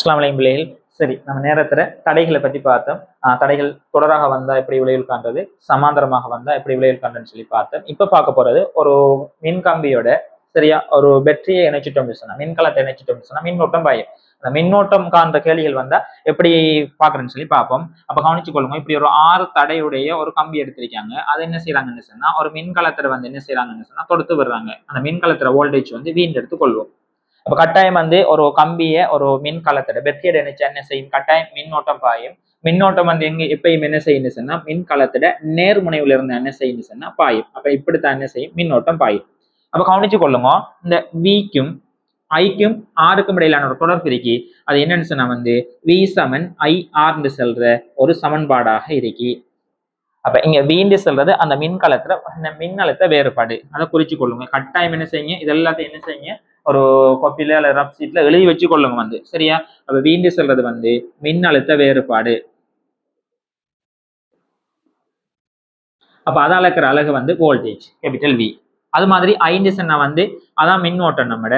அஸ்லாம் விலையில் சரி நம்ம நேரத்தில் தடைகளை பற்றி பார்த்தோம். தடைகள் தொடராக வந்தால் எப்படி விளைவில் காண்றது? சமாந்தரமாக வந்தால் எப்படி விளைவில் காண்றதுன்னு சொல்லி பார்த்தோம். இப்போ பார்க்க போகிறது ஒரு மின்கம்பியோட சரியா ஒரு பெட்டரியை இணைச்சிட்டோம் சொன்னா மின்கலத்தை இணைச்சிட்டோம் சொன்னா மின்னோட்டம் பாயும். அந்த மின்னோட்டம் காண்ற கேள்விகள் வந்தா எப்படி பாக்குறேன்னு சொல்லி பார்ப்போம். அப்ப கவனிச்சு கொள்ளுங்க இப்படி ஒரு ஆறு தடையுடைய ஒரு கம்பி எடுத்திருக்காங்க. அதை என்ன செய்யறாங்கன்னு சொன்னா ஒரு மின்கலத்துல வந்து என்ன செய்யறாங்கன்னு சொன்னா தொடுத்து விடுறாங்க. அந்த மின்கலத்துல வோல்டேஜ் வந்து வீண்டெடுத்து கொள்வோம். அப்ப கட்டாயம் வந்து ஒரு கம்பியை ஒரு மின் கலத்தோட பெட்ரியோட இணைச்சா என்ன செய்யும்? கட்டாயம் மின்னோட்டம் பாயும். மின்னோட்டம் வந்து எங்க எப்பயும் என்ன செய்யுன்னு சொன்னா மின் கலத்தோட நேர்முனைவுல இருந்து என்ன செய்யுன்னு சொன்னா பாயும். அப்ப இப்படித்தான் என்ன செய்யும்? மின்னோட்டம் பாயும். அப்ப கவனிச்சு கொள்ளுங்க. இந்த விக்கும் ஐக்கும் ஆருக்கும் இடையிலான ஒரு தொடர்பு இருக்கி. அது என்னன்னு சொன்னா வந்து வி சமன் ஐ ஆர்னு செல்ற ஒரு சமன்பாடாக இருக்கி. அப்ப இங்க வீண்டு செல்றது அந்த மின்கலத்துல அந்த மின்னழுத்த வேறுபாடு. அதை குறிச்சு கொள்ளுங்க. கட்டாயம் என்ன செய்யுங்க? இது எல்லாத்தையும் என்ன செய்யுங்க? ஒரு கொப்பில அல்ல ரப் சீட்ல எழுதி வச்சு கொள்ளுங்க வந்து. சரியா? அப்ப வீண்டு சொல்றது வந்து மின்னழுத்த வேறுபாடு. அப்ப அதால இருக்கிற அழகு வந்து வோல்டேஜ் கேபிட்டல் வி அது மாதிரி ஐந்து சென்னா வந்து அதான் மின்னோட்டம் நம்மட.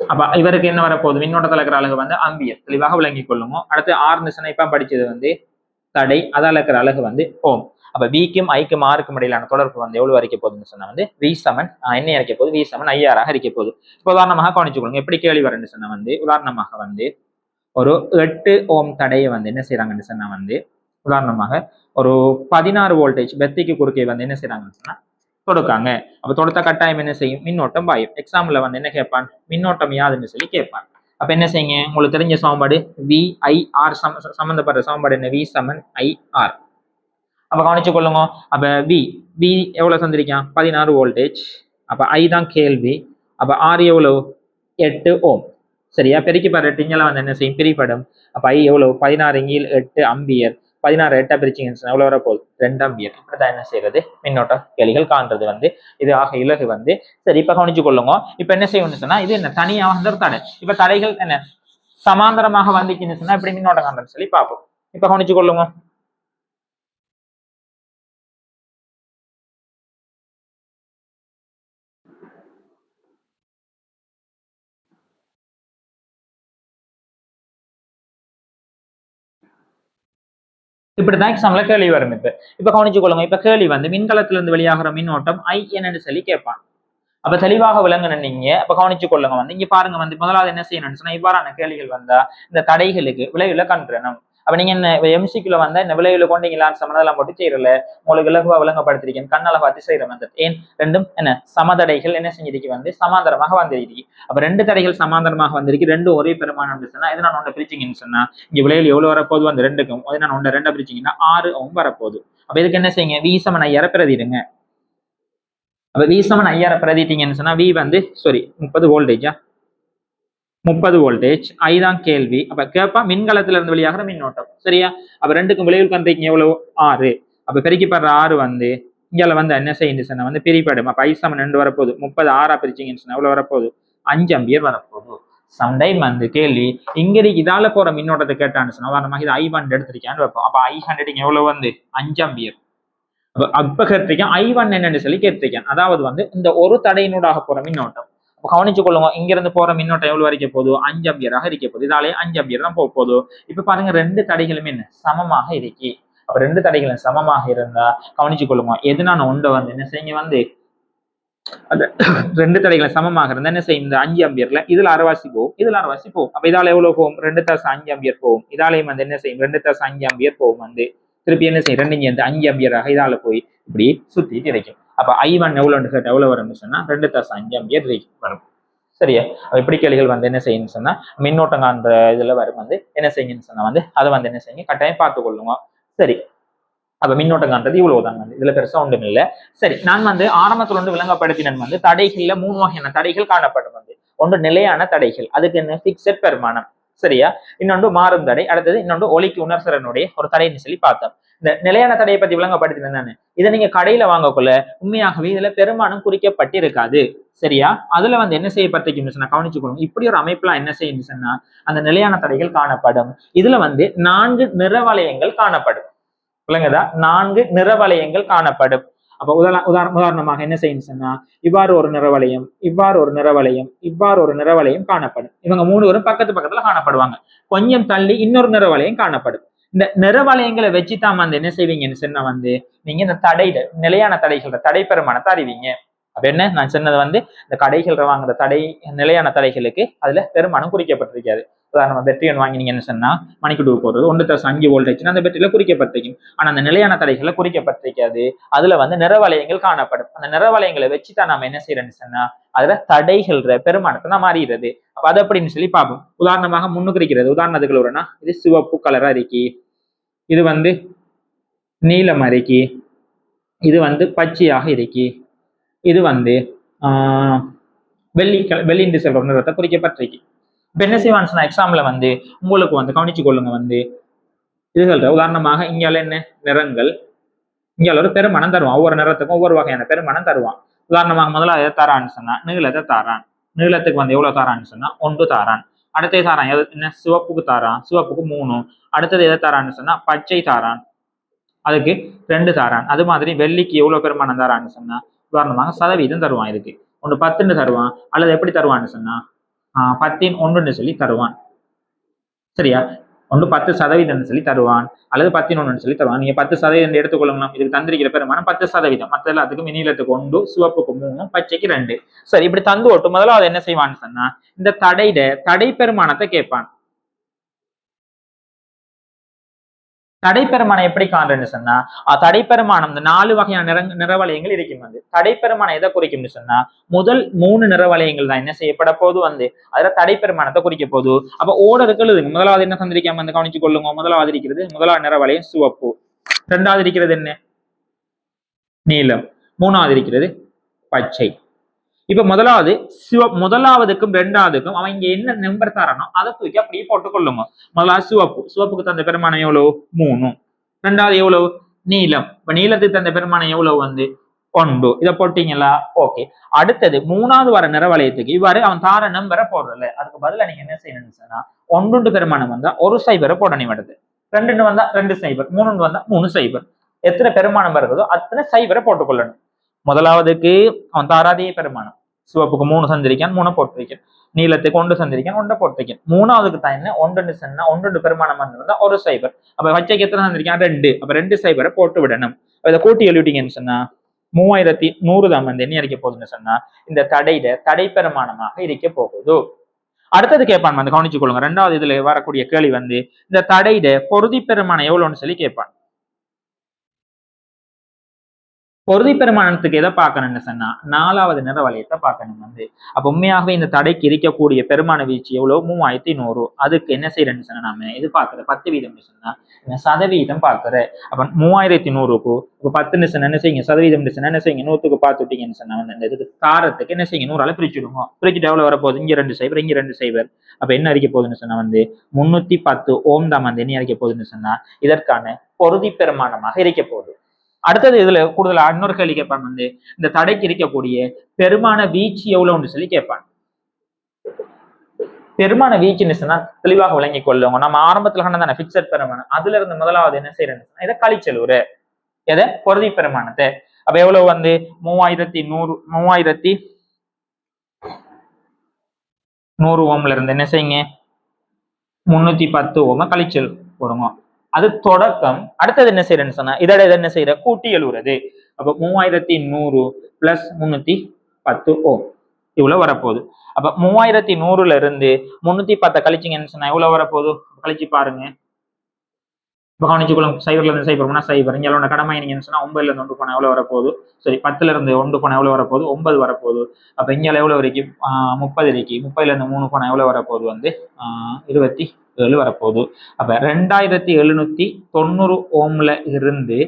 அப்ப இவருக்கு என்ன வரப்போகுது? மின்னோட்டத்தில் இருக்கிற அழகு வந்து அம்பியர் தெளிவாக விளங்கி கொள்ளுங்க. அடுத்து ஆறு நிசனை இப்ப படிச்சது வந்து தடை. அதால இருக்கிற அழகு வந்து ஓம் அப்ப விக்கும் ஐக்கும் ஆருக்கும் இடையிலான தொடர்பு வந்து எவ்வளவு வரைக்க போகுதுன்னு சொன்னா வந்து வி செவன் என்ன இறக்க போகுது? வி செவன் ஐஆராக இருக்க போகுது. இப்போ உதாரணமாக கவனிச்சுக்கொள்ளுங்க எப்படி கேள்வி வரேன்னு சொன்னா வந்து உதாரணமாக வந்து ஒரு எட்டு ஓம் தடையை வந்து என்ன செய்யறாங்கன்னு சொன்னா வந்து உதாரணமாக ஒரு பதினாறு வோல்டேஜ் பெத்திக்கு குறுக்கே வந்து என்ன செய்யறாங்கன்னு சொன்னா தொடுக்காங்க. அப்ப தொடுத்த கட்டாயம் என்ன செய்யும்? மின்னோட்டம் பாயும். எக்ஸாம்ல வந்து என்ன கேட்பான்? மின்னோட்டம் யாதுன்னு சொல்லி கேட்பான். அப்ப என்ன செய்யுங்க? உங்களுக்கு தெரிஞ்ச சமன்பாடு வி ஐஆர் சம சம்பந்தப்பட்ட சமன்பாடு என்ன? வி சமன் ஐஆர் அப்ப கவனிச்சு கொள்ளுங்க. அப்ப வி வி எவ்வளவு சந்திருக்கான் பதினாறு வோல்டேஜ் அப்ப ஐ தான் கேள்வி. அப்ப ஆர் எவ்வளவு? எட்டு ஓம். சரியா? பெருக்கி பாரு இங்கெல்லாம் வந்து என்ன செய்யும்? பிரிப்படும். அப்ப ஐ எவ்வளவு? பதினாறு இங்கில் எட்டு அம்பியர். பதினாறு எட்டா பிரிச்சிங்கன்னு எவ்வளவு வரப்போகுது? ரெண்டு அம்பியர். இப்படிதான் என்ன செய்யறது? மின்னோட்ட கேள்விகள் காண்றது வந்து. இது ஆக இலகு வந்து. சரி இப்ப கவனிச்சு கொள்ளுங்க. இப்ப என்ன செய்யணும்னு சொன்னா இது என்ன? தனியா வந்து ஒரு தடை. இப்ப தடைகள் என்ன? சமாந்தரமாக வந்துச்சுன்னு சொன்னா இப்படி மின்னோட்டம் காண்றதுன்னு சொல்லி பார்ப்போம். இப்ப கவனிச்சு கொள்ளுங்க. இப்படிதான் எக்ஸாம்ல கேள்வி வரும். இப்ப இப்ப கவனிச்சு கொள்ளுங்க. இப்ப கேள்வி வந்து மின்கலத்திலிருந்து வெளியாகிற மின்னோட்டம் ஐ என்னன்னு சொல்லி கேட்பான் அப்ப தெளிவாக விளங்கணும் நீங்க அப்ப கவனிச்சு கொள்ளுங்க வந்து. இங்க பாருங்க வந்து முதலாவது என்ன செய்யணும்னு சொன்னா இவ்வாறான கேள்விகள் வந்தா இந்த தடைகளுக்கு விளைவுல கண்டுறணும் அப்ப நீங்க என்ன எம்சிக்குள்ள வந்த இந்த விளைவுல கொண்டீங்களான்னு சமதெல்லாம் போட்டு செய்யறல? உங்களுக்கு இலகுவா விளங்கப்படுத்திருக்கேன் கண்ணளவு பார்த்து வந்தது. ஏன்? ரெண்டும் என்ன? சமதடைகள் என்ன செஞ்சிருக்கு வந்து சமாந்தரமாக வந்திருக்கு அப்ப ரெண்டு தடைகள் சமாந்தரமாக வந்திருக்கு. ரெண்டும் ஒரே பெருமானம் சொன்னா இது நான் ஒன்றை பிரிச்சிங்கன்னு சொன்னா இங்க விளைவில் எவ்வளவு வரப்போகுது? அந்த ரெண்டுக்கும். அது நான் ஒன்றை ரெண்டை பிரிச்சிங்கன்னா ஆறு வரப்போகுது. அப்ப இதுக்கு என்ன செய்யுங்க? வீசமன் ஐயாயிரம் பிரதிடுங்க. அப்ப வி சமன் ஐயாயிரம் பிரதிட்டீங்கன்னு சொன்னா வி வந்து சாரி முப்பது வோல்டேஜா முப்பது வோல்டேஜ் ஐதான் கேள்வி. அப்ப கேப்பா மின்கலத்துல இருந்து வெளியாகிற மின்னோட்டம். சரியா? அப்ப ரெண்டுக்கும் விளைவில் கண்டிங்க எவ்வளவு? ஆறு. அப்ப பெருக்கிப்படுற ஆறு வந்து இங்கால வந்து என்ன செய்யுது வந்து பிரிப்படும். அப்ப ஐசம் ரெண்டு வரப்போகுது. முப்பது ஆறா பிரிச்சிங்கன்னு சொன்னா எவ்வளவு வரப்போகுது? அஞ்சு அம்பியர் வரப்போகுது. சம்டைம் வந்து கேள்வி இங்கே இதால போற மின்னோட்டத்தை கேட்டான்னு சொன்னா உதாரணமாக இது ஐ ஹண்ட்ரட் எடுத்திருக்கான்னு வைப்போம். அப்ப ஐ ஹண்ட்ரட் இங்க எவ்வளவு வந்து? அஞ்சு அம்பியர் அப்ப கேட்டிருக்கேன் ஐ ஒன் என்னன்னு சொல்லி கேட்டிருக்கேன். அதாவது வந்து இந்த ஒரு தடையினூடாக போற மின்னோட்டம். கவனிச்சு கொள்ளுங்க இங்க இருந்து போற மின்னோட்டம் எவ்வளவு வரைக்கும் போகுது? அஞ்சு அம்பியராக இருக்க போகுது இதாலே அஞ்சு அம்பியர் தான் போக போதும் இப்ப பாருங்க ரெண்டு தடைகளுமே என்ன? சமமாக இருக்கி. அப்ப ரெண்டு தடைகளும் சமமாக இருந்தா கவனிச்சு கொள்ளுங்க எது நான் உண்டை வந்து என்ன செய்யுங்க வந்து அந்த ரெண்டு தடைகளும் சமமாக இருந்தா என்ன செய்யும்? இந்த அஞ்சு அம்பியர்ல இதுல அரைவாசி போகும். இதுல அரைவாசி போகும். அப்ப இதால எவ்வளவு போகும்? ரெண்டு தாசு அஞ்சு அம்பியர் போகும். இதாலையும் வந்து என்ன செய்யும்? ரெண்டு தாசு அஞ்சு அம்பியர் போகும் வந்து. திருப்பி என்ன செய்யும்? ரெண்டு அஞ்சு அம்பியராக இதால போய் இப்படி சுத்தி கிடைக்கும் அப்போ ஐ ஒன் எவ்வளோன்னு கேட்ட எவ்வளவு வரும்னு சொன்னா ரெண்டு தசம் அஞ்சு அம்பியர் வரும். சரியா? இப்படி கேள்விகள் வந்து என்ன செய்யணும்னு சொன்னா மின்னோட்டம் காண்ற இதுல வரும் வந்து என்ன செய்யுங்கன்னு சொன்னா வந்து அதை வந்து என்ன செய்யுங்க கட்டாயம் பார்த்து கொள்ளுங்க. சரி. அப்போ மின்னோட்டம் இவ்வளவு இவ்வளவுதான் வந்து. இதுல பெருசா ஒன்றும் இல்லை. சரி நான் வந்து ஆரம்பத்துல இருந்து விளங்கப்படுத்தினன் வந்து தடைகள்ல மூணு வகையான தடைகள் காணப்படும் வந்து. ஒன்று நிலையான தடைகள் அதுக்கு என்ன? பிக்சட் பெருமானம். சரியா? இன்னொன்று மாறும் தடை அடுத்தது இன்னொன்று ஒலிக்கு உணர்சரனுடைய ஒரு தடைன்னு சொல்லி பார்த்தோம். இந்த நிலையான தடையை பத்தி விளங்கப்படுத்தினேன் நான். இதை நீங்க கடையில வாங்கக்குள்ள உண்மையாகவே இதுல பெருமானம் குறிக்கப்பட்டிருக்காது. சரியா? அதுல வந்து என்ன செய்யப்பட்டிருக்குன்னு சொன்னா கவனிச்சுக்கணும் இப்படி ஒரு அமைப்புல என்ன செய்யும் சொன்னா அந்த நிலையான தடைகள் காணப்படும். இதுல வந்து நான்கு நிறவலயங்கள் காணப்படும். விளங்குதா? நான்கு நிறவலயங்கள் காணப்படும். அப்ப உதாரண உதாரண உதாரணமாக என்ன செய்யும் சொன்னா இவ்வாறு ஒரு நிறவலயம் இவ்வாறு ஒரு நிறவலயம் இவ்வாறு ஒரு நிறவலயம் காணப்படும். இவங்க மூணு பேரும் பக்கத்து பக்கத்துல காணப்படுவாங்க. கொஞ்சம் தள்ளி இன்னொரு நிறவலயம் காணப்படும். இந்த நிறவலயங்களை வச்சு தான் வந்து என்ன செய்வீங்கன்னு சொன்னா வந்து நீங்க இந்த தடையில நிலையான தடைகள் தடை பெருமானத்தை அறிவீங்க. அப்ப என்ன? நான் சொன்னது வந்து இந்த கடைகள் வாங்குற தடை நிலையான தடைகளுக்கு அதுல பெருமானம் குறிக்கப்பட்டிருக்காது. உதாரணமாக பெட்ரி ஒன்று வாங்கினீங்கன்னு சொன்னால் மணிக்கு டூ போடுறது ஒன்று தசம் அஞ்சு வோல்டேஜ் அந்த பெட்ரியில் குறிக்கப்பட்டிருக்கும் ஆனால் அந்த நிலையான தடைகளை குறிக்கப்பட்டிருக்காது அதில் வந்து நிறவலயங்கள் காணப்படும். அந்த நிறவலயங்களை வச்சு தான் நம்ம என்ன செய்யறோம்னு சொன்னால் அதில் தடைகள்ற பெருமானத்தை நான் மாறிடுறது. அப்போ அது அப்படின்னு சொல்லி பார்ப்போம். உதாரணமாக முன்னுக்கு இருக்கிறது உதாரணத்துக்கு வரும்னா இது சிவப்பு கலராக இருக்கி இது வந்து நீலம் அரிக்கி. இது வந்து பச்சையாக இருக்கி. இது வந்து ஆஹ் வெள்ளி கல வெள்ளின்று செல்வம் நிறத்தை குறிக்கப்பட்டிருக்கு. இப்போ என்ன செய்வான்னு சொன்னா வந்து உங்களுக்கு வந்து கவனிச்சு கொள்ளுங்க வந்து. இதுகள் உதாரணமாக இங்கே என்ன? நிறங்கள். இங்கே ஒரு பெருமணம் தருவான். ஒவ்வொரு நிறத்துக்கும் ஒவ்வொரு வகையான பெருமணம் தருவான். உதாரணமாக முதல்ல எதை தாரான்னு சொன்னால் நீளத்தை தாரான். நீளத்துக்கு வந்து எவ்வளோ தாரான்னு சொன்னால் ஒன்று தாரான். அடுத்தது தாரான். எது? என்ன? சிவப்புக்கு தாரான். சிவப்புக்கு மூணு. அடுத்தது எதை தாரான்னு சொன்னால் பச்சை தாரான். அதுக்கு ரெண்டு தாரான். அது மாதிரி வெள்ளிக்கு எவ்வளோ பெருமானம் தாரான்னு சொன்னால் உதாரணமாக சதவீதம் தருவான் இதுக்கு. ஒன்று பத்துன்னு தருவான். அல்லது எப்படி தருவான்னு சொன்னால் பத்தின் ஒன்றுன்னு சொல்லி தருவான். சரியா? ஒன்று பத்து சதவீதம்னு சொல்லி தருவான். அல்லது பத்தின் ஒன்றுன்னு சொல்லி தருவான். நீங்க பத்து சதவீதம் எடுத்துக்கொள்ளலாம் இதுக்கு தந்திருக்கிற பெருமானம் பத்து சதவீதம். மற்ற எல்லாத்துக்கும் நீளத்துக்கு ஒன்று சிவப்புக்கு மூணு பச்சைக்கு ரெண்டு. சரி இப்படி தந்து ஒட்டு. முதல்ல அதை என்ன செய்வான்னு சொன்னா இந்த தடையிட தடை பெருமானத்தை கேட்பான். தடைப்பெருமானம் எப்படி காண்றேன்னு சொன்னா தடைப்பெருமானம் இந்த நாலு வகையான நிற நிறவலயங்கள் இருக்கும் வந்து. தடைப்பெருமானம் எதை குறிக்கும்னு சொன்னா முதல் மூணு நிறவலயங்கள் தான் என்ன செய்யப்பட போது வந்து. அதுல தடைப்பெருமானத்தை குறிக்க போது அப்ப ஓடருக்கு எழுதுங்க. முதலாவது என்ன சந்திரிக்காம வந்து கவனிச்சு கொள்ளுங்க. முதலாவது இருக்கிறது முதலாவது நிறவலயம் சிவப்பு. ரெண்டாவது இருக்கிறது என்ன? நீலம். மூணாவது இருக்கிறது பச்சை. இப்ப முதலாவது சிவ முதலாவதுக்கும் ரெண்டாவதுக்கும் அவன் இங்க என்ன நம்பர் தரணும் அதை தூக்கி அப்படியே போட்டுக்கொள்ளுங்க. முதலாவது சிவப்பு. சிவப்புக்கு தந்த பெருமானம் எவ்வளவு? மூணு. ரெண்டாவது எவ்வளவு? நீலம் இப்ப நீளத்துக்கு தந்த பெருமானம் எவ்வளவு வந்து? ஒன்று இதை போட்டீங்களா? ஓகே அடுத்தது மூணாவது வர நிறவலயத்துக்கு இவ்வாறு அவன் தார நம்பரை போடுறல. அதுக்கு பதிலாக நீங்க என்ன செய்யணும்னு சொன்னா ஒன்றுண்டு பெருமானம் வந்தா ஒரு சைபரை போடணும் வருது ரெண்டுன்னு வந்தா ரெண்டு சைபர் மூணுன்னு வந்தா மூணு சைபர் எத்தனை பெருமானம் வருதோ அத்தனை சைபரை போட்டுக்கொள்ளணும். முதலாவதுக்கு அவன் தாராதே பெருமானம். சிவப்புக்கு மூணு சந்திரிக்கான் மூணு போட்டிருக்கேன் நீளத்துக்கு ஒன்று சந்திரிக்கான் ஒன்றை போட்டிருக்கேன் மூணாவதுக்கு தான் என்ன? ஒன்று சொன்னா ஒன்று பெருமானம் வந்திருந்தா ஒரு சைபர். அப்ப வச்சைக்கு எத்தனை சந்திரிக்கான் ரெண்டு. அப்ப ரெண்டு சைபரை போட்டு விடணும். இதை கூட்டி எழுதிட்டீங்கன்னு சொன்னா மூவாயிரத்தி நூறு தான் வந்து என்ன இருக்க போகுதுன்னு சொன்னா இந்த தடையிட தடை பெருமானமாக இருக்க போகுது. அடுத்தது கேட்பான் வந்து கவனிச்சு கொள்ளுங்க ரெண்டாவது இதுல வரக்கூடிய கேள்வி வந்து இந்த தடையிட பொருதி பெருமானம் எவ்வளவுன்னு சொல்லி கேட்பான் பொருதி பெருமானத்துக்கு எதை பார்க்கணும்னு சொன்னா நாலாவது நிற வளையத்தை பார்க்கணும் வந்து. அப்ப உண்மையாகவே இந்த தடைக்கு இருக்கக்கூடிய பெருமான வீழ்ச்சி எவ்வளவு மூவாயிரத்தி நூறு. அதுக்கு என்ன செய்யறேன்னு சொன்னா நாம இது பார்க்கற பத்து வீதம்னு சொன்னா சதவீதம் பார்க்குற அப்ப மூவாயிரத்தி நூறுக்கு இப்ப பத்துன்னு சொன்னா என்ன செய்யுங்க? சதவீதம் சொன்னா என்ன செய்யுங்க? நூத்துக்கு பார்த்துட்டீங்கன்னு சொன்னா வந்து இந்த இதுக்கு தாரத்துக்கு என்ன செய்யுங்க? நூறால பிரிச்சுடுவோம் பிரிச்சுட்டு எவ்வளவு வரப்போகுது? இங்க ரெண்டு சைபர் இங்க ரெண்டு சைபர். அப்ப என்ன அறிக்க போகுதுன்னு சொன்னா வந்து முன்னூத்தி பத்து ஓம் தாம் வந்து என்ன அறிக்க போகுதுன்னு சொன்னா இதற்கான பொருதி பெருமானமாக இருக்க போகுது. அடுத்தது இதுல கூடுதலா இன்னொரு கேள்வி கேட்பான் வந்து இந்த தடைக்கு இருக்கக்கூடிய பெருமான வீச்சு எவ்வளவுன்னு சொல்லி கேட்பான் பெருமான வீச்சுன்னு சொன்னா தெளிவாக விளங்கி கொள்ளுங்க. நம்ம ஆரம்பத்துல கண்ட தானே பிக்சட் பெருமானம். அதுல இருந்து முதலாவது என்ன செய்யறேன்னு இதை கழிச்சலூரு எதை? பொருதி பெருமானத்தை. அப்ப எவ்வளவு வந்து? மூவாயிரத்தி நூறு மூவாயிரத்தி நூறு ஓம்ல இருந்து என்ன செய்யுங்க? முன்னூத்தி பத்து ஓம கழிச்சல் போடுங்க. அது தொடக்கம். அடுத்தது என்ன செய்யறேன்னு சொன்னா இதோட இதை என்ன செய்யற கூட்டி எழுவுறது. அப்ப மூவாயிரத்தி நூறு பிளஸ் முன்னூத்தி பத்து ஓம் இவ்வளவு வரப்போகுது. அப்ப மூவாயிரத்தி நூறுல இருந்து முன்னூத்தி பத்தை கழிச்சிங்கன்னு சொன்னா எவ்வளவு வரப்போகுது? கழிச்சு பாருங்க. இப்ப கவனிச்சுக்கொள்ளும். சைபர்ல இருந்து சைபர்னா சைபர். இங்கே எவ்வளவு கடமை நீங்கன்னு சொன்னா ஒன்பதுல இருந்து ஒன்று போனா எவ்வளவு வரப்போகுது? சரி பத்துல இருந்து ஒன்று போனா எவ்வளவு வரப்போகுது? ஒன்பது வரப்போகுது. அப்ப இங்கே எவ்வளவு வரைக்கும்? முப்பது இருக்கு முப்பதுல இருந்து மூணு போனா எவ்வளவு வரப்போகுது வந்து? இருபத்தி ஏழு வரப்போகுது. அப்ப ரெண்டாயிரத்தி எழுநூத்தி தொண்ணூறு ஓம்ல இருந்து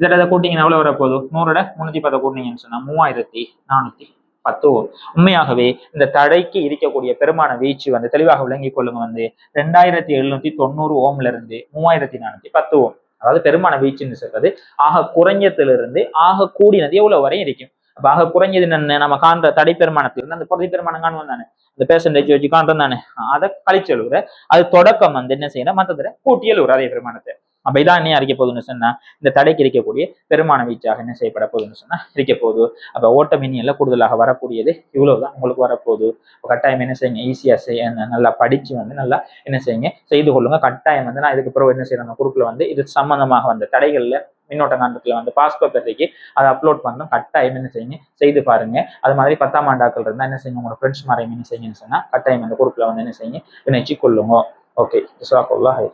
இதோட இதை கூட்டிங்கன்னா எவ்வளவு வரப்போகுது? நூறோட முன்னூத்தி பத்தை கூட்டினீங்கன்னு சொன்னா மூவாயிரத்தி நானூத்தி பத்து ஓம். உண்மையாகவே இந்த தடைக்கு இருக்கக்கூடிய பெருமான வீச்சு வந்து தெளிவாக விளங்கிக் கொள்ளுங்க வந்து ரெண்டாயிரத்தி எழுநூத்தி தொண்ணூறு ஓம்ல இருந்து மூவாயிரத்தி நானூத்தி பத்து ஓம். அதாவது பெருமான வீச்சுன்னு சொல்றது ஆக குறைஞ்சத்திலிருந்து ஆக கூடினது எவ்வளவு வரையும் இருக்கும் அப்போ ஆக குறைஞ்சது என்ன நம்ம காண்ற தடை பெருமானத்திலிருந்து அந்த பொருதி பெருமானம் காணுவோம் தானே. அந்த பேசண்டேஜ் வச்சு காண்றோம் தானே. அதை கழிச்செழுவுற அது தொடக்கம் வந்து என்ன செய்யணும்? மற்றதுல கூட்டி எழுவுற அதே பெருமானத்தை. அப்ப இதான் என்ன அறிக்க போகுதுன்னு சொன்னா இந்த தடைக்கு இருக்கக்கூடிய பெருமான வீச்சாக என்ன செய்யப்பட போகுதுன்னு சொன்னா இருக்க போகுது. அப்ப ஓட்ட கூடுதலாக வரக்கூடியது இவ்வளவுதான் உங்களுக்கு வரப்போகுது. கட்டாயம் என்ன செய்யுங்க? ஈஸியா செய்ய நல்லா படிச்சு வந்து நல்லா என்ன செய்யுங்க? செய்து கொள்ளுங்க. கட்டாயம் வந்து நான் இதுக்கு பிறகு என்ன செய்யணும்? குறுக்குல வந்து இது சம்பந்தமாக வந்த தடைகள்ல மின்னோட்ட காந்தத்துல வந்து பாஸ்போர்ட் பத்திரிக்கை அதை அப்லோட் பண்ணணும். கட்டாயம் என்ன செய்யுங்க? செய்து பாருங்க. அது மாதிரி பத்தாம் ஆண்டாக்கள் இருந்தால் என்ன செய்யுங்க? உங்களோட ஃப்ரெண்ட்ஸ் மாதிரி என்ன செய்யுங்கன்னு சொன்னால் கட்டாயம் அந்த குரூப்பில் வந்து என்ன செய்யுங்க? இணைச்சி கொள்ளுங்க ஓகே ஜிசாக்குல்லா ஹை